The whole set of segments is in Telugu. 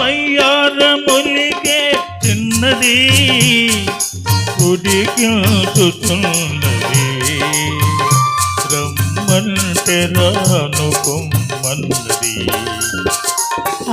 వయ్యారములిగే చిన్నది ఉడికించుతున్నది రమ్మంటే రాను కొమ్మన్నది. ఆ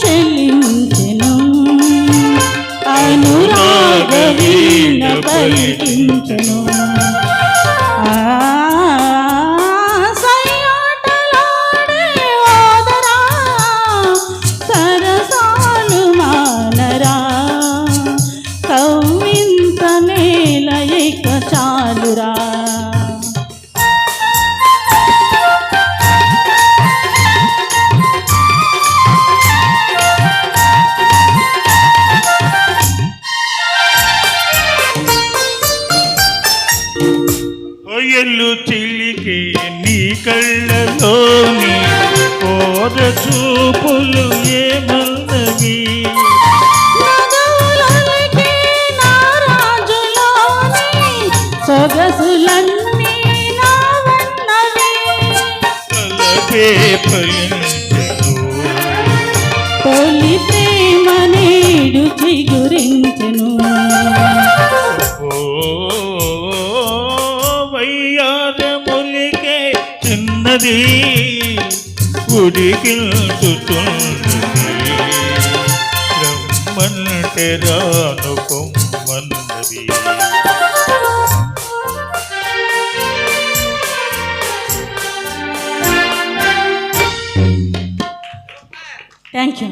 చెల్లించెను. అనురాగ వీణ పలికించెను. చిలికే నీ కళ్ళలోని కోర చూపులు ఏమన్నవి? సొగసులన్నీ తొలి ప్రేమ నేడు చిగురించెను. ఉన్నది ఉడికిల్చుతున్నది రమ్మంటే రాను పొమ్మన్నది థ్యాంక్ యూ